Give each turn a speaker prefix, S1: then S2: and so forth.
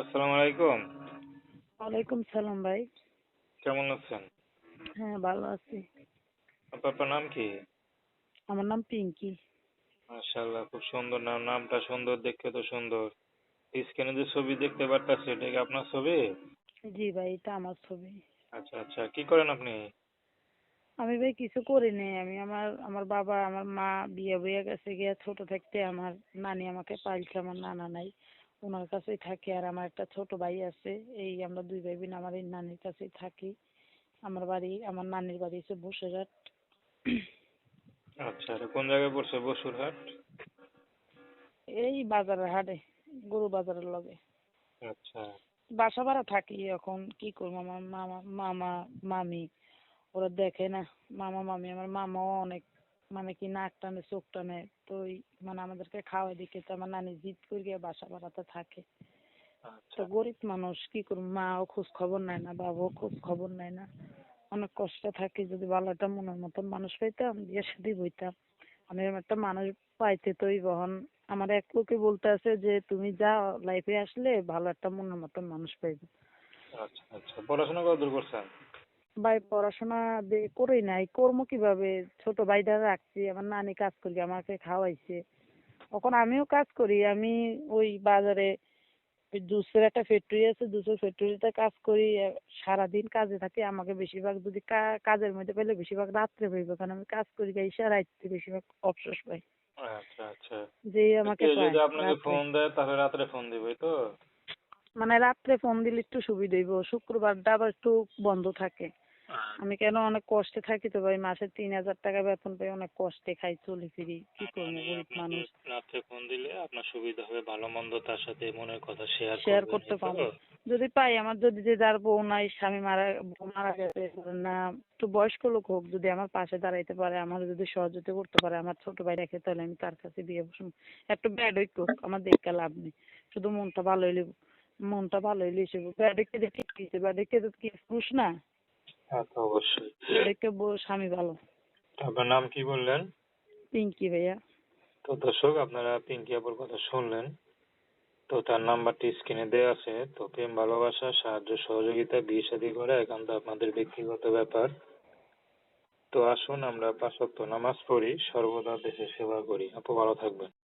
S1: আসসালামু আলাইকুম।
S2: ওয়ালাইকুম সালাম ভাই।
S1: কেমন আছেন?
S2: হ্যাঁ ভালো আছি।
S1: আপনার নাম কি?
S2: আমার নাম পিঙ্কি।
S1: মাশাআল্লাহ খুব সুন্দর নাম নামটা সুন্দর দেখতে তো সুন্দর। স্ক্রিনে যে ছবি দেখতে পারতাছি এটা কি আপনার ছবি?
S2: জি ভাই এটা আমার ছবি।
S1: আচ্ছা আচ্ছা কি করেন আপনি?
S2: আমি ভাই কিছু করিনি আমি আমার আমার বাবা আমার মা বিয়ে বইয়ে গেছে গিয়ে ছোট থাকতে আমার নানি আমাকে পালছে আমার নানা নাই। ওনার কাছেই থাকি আর আমার একটা ছোট ভাই আছে। এই আমরা দুই ভাই বোন আমার এই নানির কাছেই থাকি। আমার বাড়ি আমার নানির বাড়ি হচ্ছে বসিরহাট।
S1: আচ্ছা কোন জায়গায় পড়ছে বসুরহাট?
S2: এই বাজারের হাটে গরু বাজারের লগে।
S1: আচ্ছা।
S2: বাসা ভাড়া থাকি এখন কি করব? আমার মামা মামা মামি ওরা দেখে না। মামা মামি আমার মামাও অনেক মানে কি নাক টানে চোখ টানে তো ওই মানে আমাদেরকে খাওয়াই দিকে তো আমার নানি জিদ করে বাসা ভাড়াতে থাকে। তো
S1: আচ্ছা
S2: গরিব মানুষ কি করব? মাও খোঁজ খবর নেয় না বাবাও খোঁজ খবর নেয় না। অনেক কষ্টে থাকি যদি ভালো একটা মনের মতন মানুষ পাইতাম বিয়ে শাদী বইতাম আমি একটা মানুষ পাইতে তোই বহন আমার এক লোকে বলতে আছে যে তুমি যা লাইফে আসলে ভালো একটা মনের মতন মানুষ পাইবে।
S1: আচ্ছা আচ্ছা। পড়াশোনা কতদূর করছেন?
S2: ভাই পড়াশোনা করি নাই। কর্ম কীভাবে? ছোট ভাইটা রাখছি আমার নানি কাজ করি আমাকে খাওয়াইছে। এখন আমিও কাজ করি আমি ওই বাজারে জুসের একটা ফ্যাক্টরি আছে জুসের ফ্যাক্টরিতে কাজ করি। সারাদিন কাজে থাকি আমাকে বেশিরভাগ যদি কাজের মধ্যে পেলে বেশিরভাগ রাত্রে পাইবে কারণ আমি কাজ করি গাইসা রাত্রে বেশিরভাগ অবসর পাই
S1: আচ্ছা আচ্ছা।
S2: যে আমাকে
S1: যদি আপনাকে। ফোন দেয় তাহলে রাত্রে ফোন দিবে তো?
S2: মানে রাত্রে ফোন দিলে একটু সুবিধা হইব শুক্রবারটা আবার একটু বন্ধ থাকে। আমি কেন অনেক কষ্টে থাকি তো ভাই? মাসে তিন হাজার টাকা বেতন পাই অনেক কষ্টে খাই চলি ফিরি। কি করব গরিব মানুষ?
S1: রাত্রে ফোন দিলে আপনার সুবিধা হবে ভালো মন্দ তার সাথে মনের কথা শেয়ার
S2: শেয়ার করতে পারব। যদি পাই আমার যদি যে যার বউ নাই স্বামী মারা বউ মারা গেছে না একটু বয়স্ক লোক হোক যদি আমার পাশে দাঁড়াইতে পারে আমার যদি সহযোগিতা করতে পারে আমার ছোট ভাই রেখে তাহলে আমি তার কাছে বিয়ে বসুন একটু ব্যাড হইতো আমার দেখতে লাভ নেই। শুধু মনটা ভালো হইলে মনটা ভালো হইলে হিসেবে ব্যাডকে দেখে কি ব্যাডকে তো কি পুরুষ না?
S1: হ্যাঁ তো অবশ্যই।
S2: দেখে বউ স্বামী ভালো।
S1: আপনার নাম কি বললেন?
S2: পিঙ্কি ভাইয়া।
S1: তো দর্শক আপনারা পিঙ্কি আপুর কথা শুনলেন। তো তার নাম্বারটি স্ক্রিনে দেওয়া আছে। তো প্রেম ভালোবাসা সাহায্য সহযোগিতা বিয়ে শাদী করা একান্ত আপনাদের ব্যক্তিগত ব্যাপার। তো আসুন আমরা পাঁচ ওয়াক্ত নামাজ পড়ি। সর্বদা দেশের সেবা করি। আপু ভালো থাকবেন।